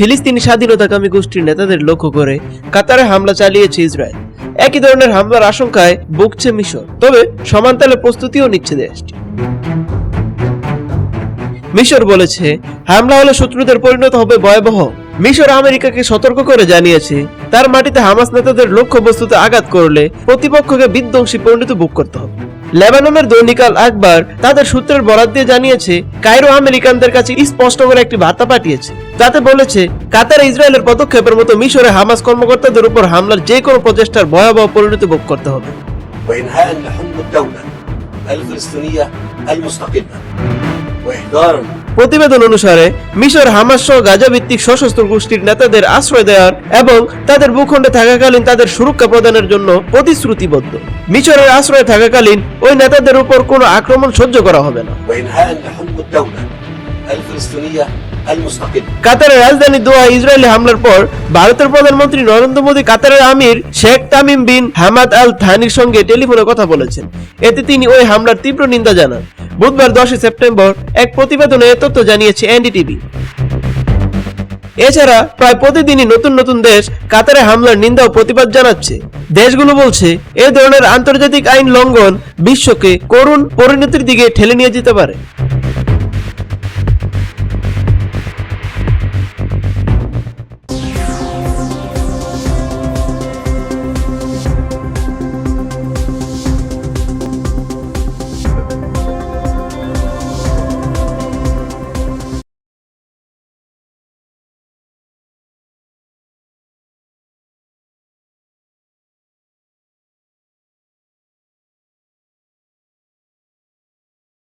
ফিলিস্তিনি স্বাধীনতাকামী গোষ্ঠীর নেতাদের লক্ষ্য করে কাতারে হামলা চালিয়েছে ইসরায়েল। একই ধরনের হামলার আশঙ্কায় ভুগছে মিশর, তবে সমানতালে প্রস্তুতিও নিচ্ছে দেশটি মিশর বলেছে, হামলা হলে শত্রুদের পরিণত হবে ভয়াবহ। মিশর আমেরিকাকে সতর্ক করে জানিয়েছে, তার মাটিতে হামাস নেতাদের লক্ষ্যবস্তুতে আঘাত করলে প্রতিপক্ষকে বিধ্বংসী পরিণত ভোগ করতে হবে। লেবাননের দৈনিক আল আকবর তাদের সূত্রের বরাত দিয়ে জানিয়েছে কায়রো আমেরিকানদের কাছে স্পষ্ট করে একটি বার্তা পাঠিয়েছে। তাতে বলেছে কাতার ইসরায়েলের পদক্ষেপের মতো মিশরে হামাস কর্মকর্তাদের উপর হামলার যে কোনো প্রচেষ্টার ভয়াবহ পরিণতি ভোগ করতে হবে। প্রতিবেদন অনুসারে মিশর হামাস সহ গাজা ভিত্তিক সশস্ত্র গোষ্ঠীর নেতাদের আশ্রয় দেওয়ার এবং তাদের ভূখণ্ডে থাকাকালীন তাদের সুরক্ষা প্রদানের জন্য প্রতিশ্রুতিবদ্ধ। মিশরের আশ্রয় থাকাকালীন ওই নেতাদের উপর কোনো আক্রমণ সহ্য করা হবে না। কাতারের রাজধানী দোয়া ইসরায়েলি হামলার পর ভারতের প্রধানমন্ত্রী নরেন্দ্র মোদী কাতারের আমির Sheikh Tamim bin Hamad Al থানির সঙ্গে টেলিফোনে কথা বলেছেন। এতে তিনি ওই হামলার তীব্র নিন্দা জানান। বুধবার দশই সেপ্টেম্বর এক প্রতিবেদনে তথ্য জানিয়েছে এনডিটিভি। এছাড়া প্রায় প্রতিদিনই নতুন নতুন দেশ কাতারে হামলার নিন্দা ও প্রতিবাদ জানাচ্ছে। দেশগুলো বলছে, এ ধরনের আন্তর্জাতিক আইন লঙ্ঘন বিশ্বকে করুণ পরিণতির দিকে ঠেলে নিয়ে যেতে পারে।